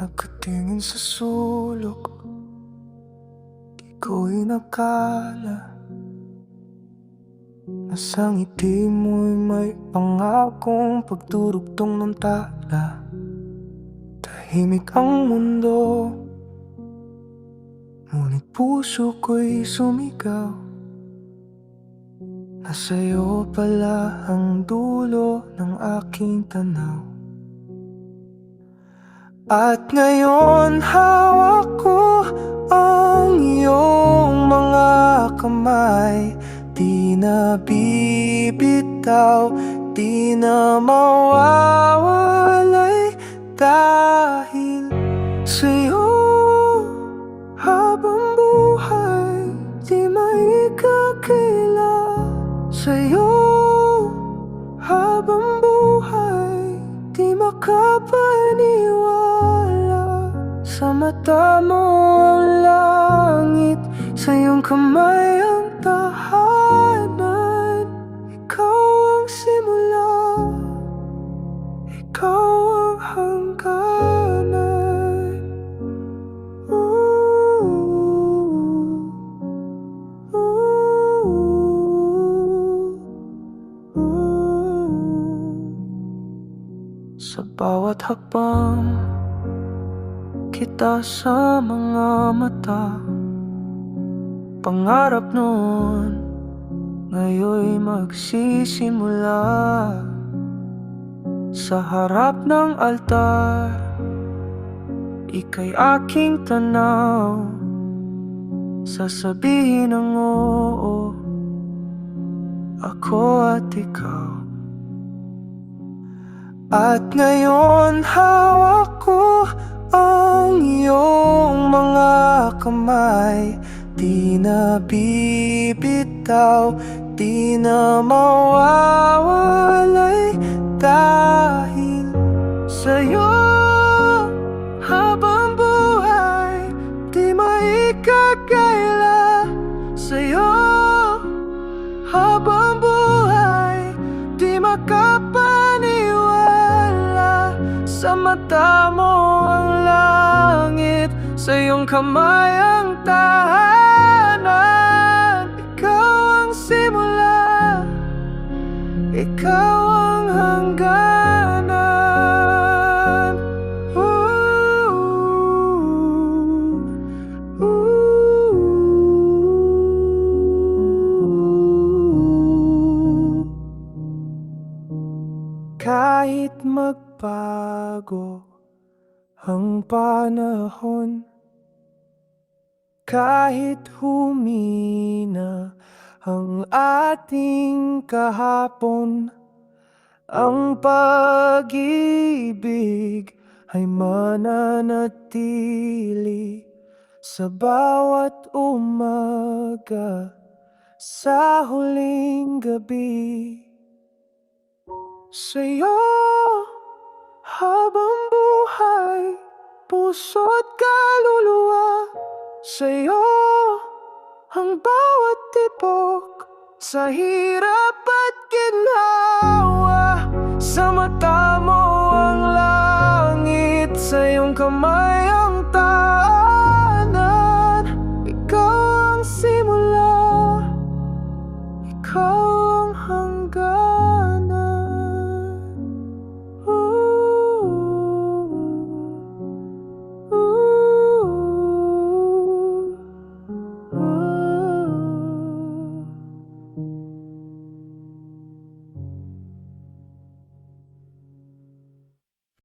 Pagtingin sa sulok ko'y nakala Nasa ngiti mo'y may pangakong pagdurugtong ng tala. Tahimik ang mundo Ngunit puso ko'y sumigaw. Nasa'yo pala ang dulo ng aking tanaw At ngayon hawak ko ang iyong mga kamay. Di na bibitaw, di na mawawalay Dahil sa'yo. Habang buhay Di maikakila sa'yo. Habang buhay Di makapaniwala Sa mata mo ang langit Sa iyong kamay ang tahanan Ikaw ang simula Ikaw ang hangganan Ooh, ooh, ooh. Sa bawat hakbang Kita sa mga mata. Pangarap noon Ngayon'y magsisimula. Sa harap ng altar Ika'y aking tanaw. Sasabihin ng oo Ako at ikaw. At ngayon hawak ko kamay. Di na bibitaw, di na mawawalay. Dahil sa'yo habang buhay Di maikakaila. Sa'yo habang buhay Di makapaniwala. Sa mata mo Sa iyong kamay ang tahanan. Ikaw ang simula. Ikaw ang hangganan. Ooh, ooh. Kahit magbago ang panahon Kahit humina ang ating kahapon Ang pag-ibig ay mananatili Sa bawat umaga sa huling gabi. Sa'yo habang buhay Puso't kaluluwa Sa'yo ang bawat tibok Sa hirap at ginhawa. Sa mata mo ang langit Sa iyong kamay